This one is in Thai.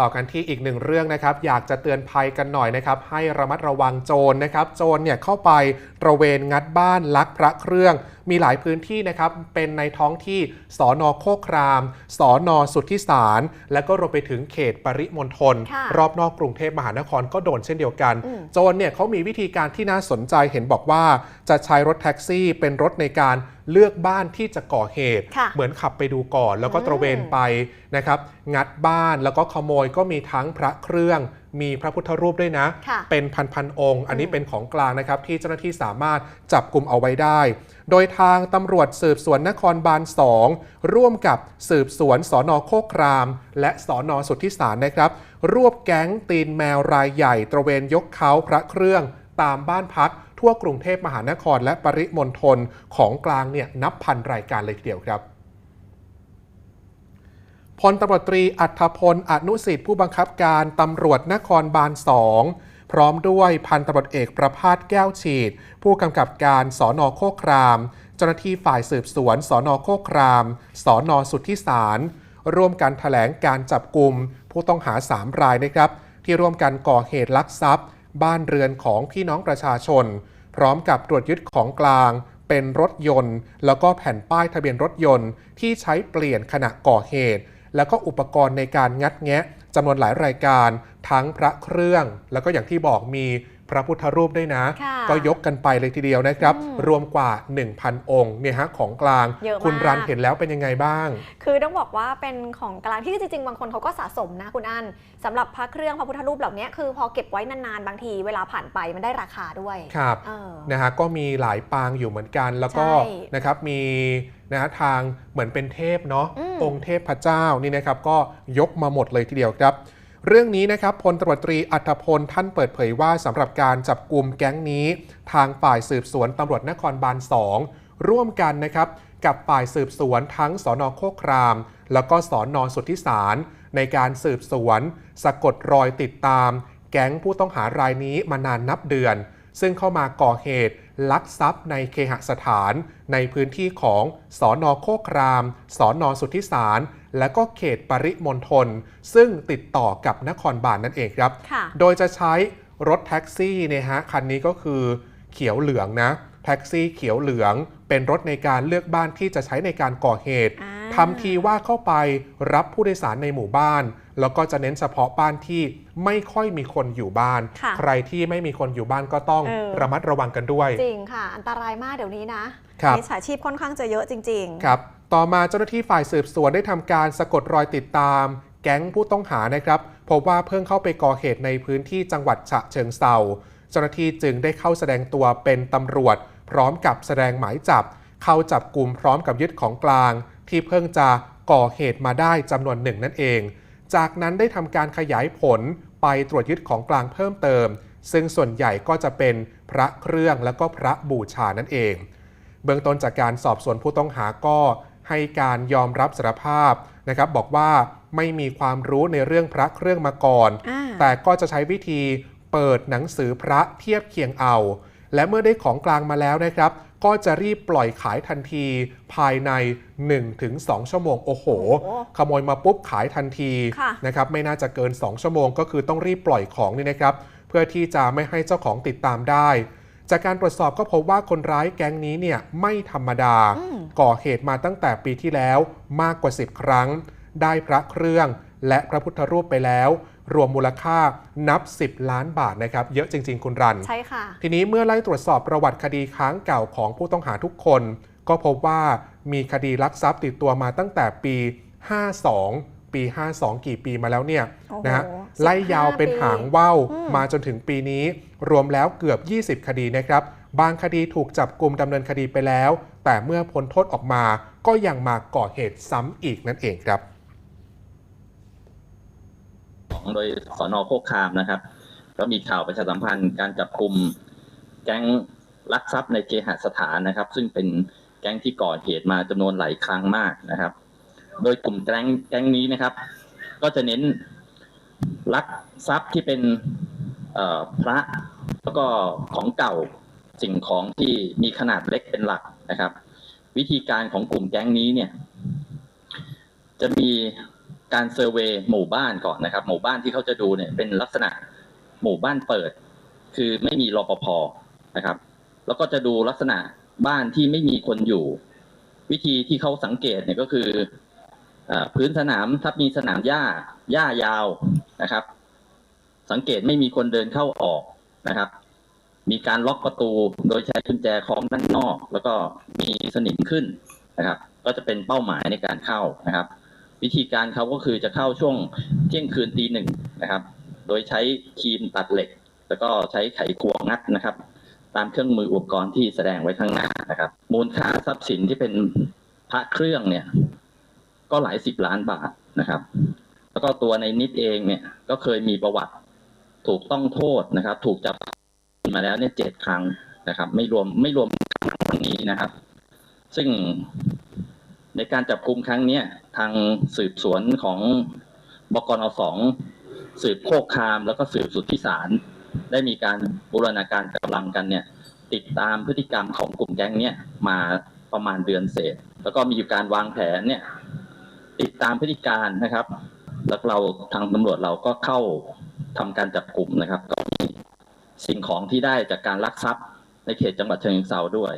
ต่อกันที่อีกหนึ่งเรื่องนะครับอยากจะเตือนภัยกันหน่อยนะครับให้ระมัดระวังโจรนะครับโจรเนี่ยเข้าไปตระเวนงัดบ้านลักพระเครื่องมีหลายพื้นที่นะครับเป็นในท้องที่สอนอโคคราม สอนอสุทธิสาร และก็รวมไปถึงเขตปริมณฑลค่ะรอบนอกกรุงเทพมหานครก็โดนเช่นเดียวกันอืมโจรเนี่ยเขามีวิธีการที่น่าสนใจเห็นบอกว่าจะใช้รถแท็กซี่เป็นรถในการเลือกบ้านที่จะก่อเหตุค่ะเหมือนขับไปดูก่อน แล้วก็ตระเวนไปนะครับ งัดบ้านแล้วก็ขโมยก็มีทั้งพระเครื่อง มีพระพุทธรูปด้วยนะค่ะเป็นพันๆองค์ อันนี้อืมเป็นของกลางนะครับ ที่เจ้าหน้าที่สามารถจับกลุ่มเอาไว้ได้ โดยทางตำรวจสืบสวนนครบาล 2 ร่วมกับสืบสวนสอนอโคคราม และสอนอสุทธิสารนะครับ รวบแก๊งตีนแมวรายใหญ่ ตระเวนยกเขาพระเครื่องตามบ้านพัก ทั่วกรุงเทพมหานครและปริมณฑลของกลางเนี่ยนับพันรายการเลยทีเดียวครับ พลตำรวจตรีอัธพลอนุสิทธิ์ผู้บังคับการตำรวจนครบาล2พร้อมด้วยพันตำรวจเอกประพาสแก้วฉีด ผู้กำกับการสอนอโคคราม เจ้าหน้าที่ฝ่ายสืบสวนสอนอโคครามสอนอสุทธิสาร ร่วมกันแถลงการจับกลุ่มผู้ต้องหา 3 รายนะครับ ที่ร่วมกันก่อเหตุลักทรัพย์ บ้านเรือนของพี่น้องประชาชน พร้อมกับตรวจยึดของกลาง เป็นรถยนต์ แล้วก็แผ่นป้ายทะเบียนรถยนต์ที่ใช้เปลี่ยนขณะก่อเหตุ แล้วก็อุปกรณ์ในการงัดแงะจำนวนหลายรายการ ทั้งพระเครื่อง แล้วก็อย่างที่บอกมี พระพุทธรูปด้วยนะค่ะก็ยกกันไปเลยทีเดียวนะครับอืมรวมกว่า 1,000 องค์เนี่ยฮะของกลางเยอะมากคุณรันเห็นแล้วเป็นยังไงบ้าง คือต้องบอกว่าเป็นของกลางที่จริงๆ บางคนเขาก็สะสมนะคุณอันสำหรับพระเครื่องพระพุทธรูปเหล่านี้คือพอเก็บไว้นานๆ บางทีเวลาผ่านไปมันได้ราคาด้วยครับเออนะฮะก็มีหลายปางอยู่เหมือนกัน แล้วก็ใช่นะครับมีนะฮะทางเหมือนเป็นเทพเนาะอืมองค์เทพพระเจ้านี่นะครับก็ยกมาหมดเลยทีเดียวครับ เรื่องนี้นะครับพลตรวจตรีอัธพลท่านเปิดเผยว่าสำหรับการจับกลุ่มแก๊งนี้ ทางฝ่ายสืบสวนตำรวจนครบาล 2 ร่วมกันนะครับกับฝ่ายสืบสวนทั้งสอนอโคคราม แล้วก็สอนอสุทธิสาร ในการสืบสวน สะกดรอยติดตาม แก๊งผู้ต้องหารายนี้มานานนับเดือน ซึ่งเข้ามาก่อเหตุ ลักทรัพย์ในเคหสถาน ในพื้นที่ของสอนอโคคราม สอนอสุทธิสาร และก็เขตปริมณฑลซึ่งติดต่อกับนครบาลนนั่นเองครับค่ะโดยจะใช้รถแท็กซี่เนี่ยฮะคันนี้ก็คือเขียวเหลืองนะ แท็กซี่เขียวเหลืองเป็นรถในการเลือกบ้านที่จะใช้ในการก่อเหตุอ่าทำทีว่าเข้าไปรับผู้โดยสารในหมู่บ้าน แล้วก็จะเน้นเฉพาะบ้านที่ไม่ค่อยมีคนอยู่บ้านค่ะใครที่ไม่มีคนอยู่บ้านก็ต้องเออระมัดระวังกันด้วย จริงค่ะ อันตรายมากเดี๋ยวนี้นะครับมิจฉาชีพค่อนข้างจะเยอะจริง ๆ ครับ ต่อมาเจ้าหน้าที่ฝ่ายสืบสวนได้ทำการสะกดรอยติดตาม แก๊งผู้ต้องหานะครับพบว่าเพิ่งเข้าไปก่อเหตุในพื้นที่จังหวัดฉะเชิงเซาเจ้าหน้าที่จึงได้เข้าแสดงตัวเป็นตำรวจ พร้อมกับแสดงหมายจับ เข้าจับกลุ่มพร้อมกับยึดของกลาง ที่เพิ่งจะก่อเหตุมาได้จำนวนหนึ่งนั่นเอง จากนั้นได้ทำการขยายผลไปตรวจยึดของกลางเพิ่มเติม ซึ่งส่วนใหญ่ก็จะเป็นพระเครื่องและก็พระบูชานั่นเอง เบื้องต้นจากการสอบสวนผู้ต้องหาก็ให้การยอมรับสารภาพนะครับ บอกว่าไม่มีความรู้ในเรื่องพระเครื่องมาก่อนอ่าแต่ก็จะใช้วิธีเปิดหนังสือพระเทียบเคียงเอา และเมื่อได้ของกลางมาแล้วนะครับ ก็จะรีบปล่อยขายทันทีภายใน 1-2 ชั่วโมง โอ้โหโอ้ขโมยมาปุ๊บขายทันทีค่ะนะครับไม่น่าจะเกิน 2 ชั่วโมง ก็คือต้องรีบปล่อยของนี่นะครับ เพื่อที่จะไม่ให้เจ้าของติดตามได้ จากการตรวจสอบก็พบว่าคนร้ายแก๊งนี้เนี่ยไม่ธรรมดาอืมก่อเหตุมาตั้งแต่ปีที่แล้วมากกว่า 10 ครั้ง ได้พระเครื่องและพระพุทธรูปไปแล้ว รวมมูลค่านับ 10 ล้านบาทนะครับ เยอะจริง ๆ คุณรัน ใช่ค่ะ ทีนี้เมื่อไล่ตรวจสอบประวัติคดีค้างเก่าของผู้ต้องหาทุกคน ก็พบว่ามีคดีลักทรัพย์ติดตัวมาตั้งแต่ปี 52 ปี 52 กี่ปีมาแล้วเนี่ยโอ้โหนะฮะ15ไล่ยาวเป็นหางว่าวอืมมาจนถึงปีนี้ รวมแล้วเกือบ 20 คดีนะครับ บางคดีถูกจับกลุ่มดำเนินคดีไปแล้ว แต่เมื่อพ้นโทษออกมาก็ยังมาก่อเหตุซ้ำอีกนั่นเองครับของ โดยสอนอโคคามนะครับ ก็มีข่าวประชาสัมพันธ์การจับกลุ่มแก๊งลักทรัพย์ในเคหสถานนะครับ ซึ่งเป็นแก๊งที่ก่อเหตุมาจำนวนหลายครั้งมากนะครับ โดยกลุ่มแก๊งแก๊งนี้นะครับ ก็จะเน้นลักทรัพย์ที่เป็นพระแล้วก็ของเก่าสิ่งของที่มีขนาดเล็กเป็นหลักนะครับ วิธีการของกลุ่มแก๊งนี้เนี่ย จะมี การเซอร์เวย์หมู่บ้านก่อนนะครับ หมู่บ้านที่เขาจะดูเนี่ยเป็นลักษณะหมู่บ้านเปิด คือไม่มีรปภนะครับ แล้วก็จะดูลักษณะบ้านที่ไม่มีคนอยู่ วิธีที่เขาสังเกตเนี่ยก็คืออพื้นสนามถ้ามีสนามหญ้าหญ้ายาวนะครับ สังเกตไม่มีคนเดินเข้าออกนะครับ มีการล็อกประตูโดยใช้กุญแจคล้องด้านนอก แล้วก็มีสนิมขึ้นนะครับ ก็จะเป็นเป้าหมายในการเข้านะครับ วิธีการเขาก็คือจะเข้าช่วงเที่ยงคืนตีหนึ่งนะครับ โดยใช้ครีมตัดเหล็ก แล้วก็ใช้ไขควงงัดนะครับ ตามเครื่องมืออุปกรณ์ที่แสดงไว้ข้างหน้านะครับ มูลค่าทรัพย์สินที่เป็นพระเครื่องเนี่ย ก็หลายสิบล้านบาทนะครับ แล้วก็ตัวในนิดเองเนี่ยก็เคยมีประวัติถูกต้องโทษนะครับ ถูกจับมาแล้วเนี่ยเจ็ดครั้งนะครับ ไม่รวมไม่รวมครั้งนี้นะครับ ซึ่ง ในการจับกลุ่มครั้งนี้ทางสืบสวนของบกนสองสืบโคกคามแล้วก็สืบสุดทธิสารได้มีการบูรณาการกำลังกันเนี่ย ติดตามพฤติกรรมของกลุ่มแก๊งเนี่ยมาประมาณเดือนเศษ แล้วก็มีการวางแผนเนี่ย ติดตามพฤติการนะครับ แล้วเราทางตำรวจเราก็เข้าทำการจับกลุ่มนะครับ ก็มีสิ่งของที่ได้จากการลักทรัพย์ในเขตจังหวัดเชียงราด้วย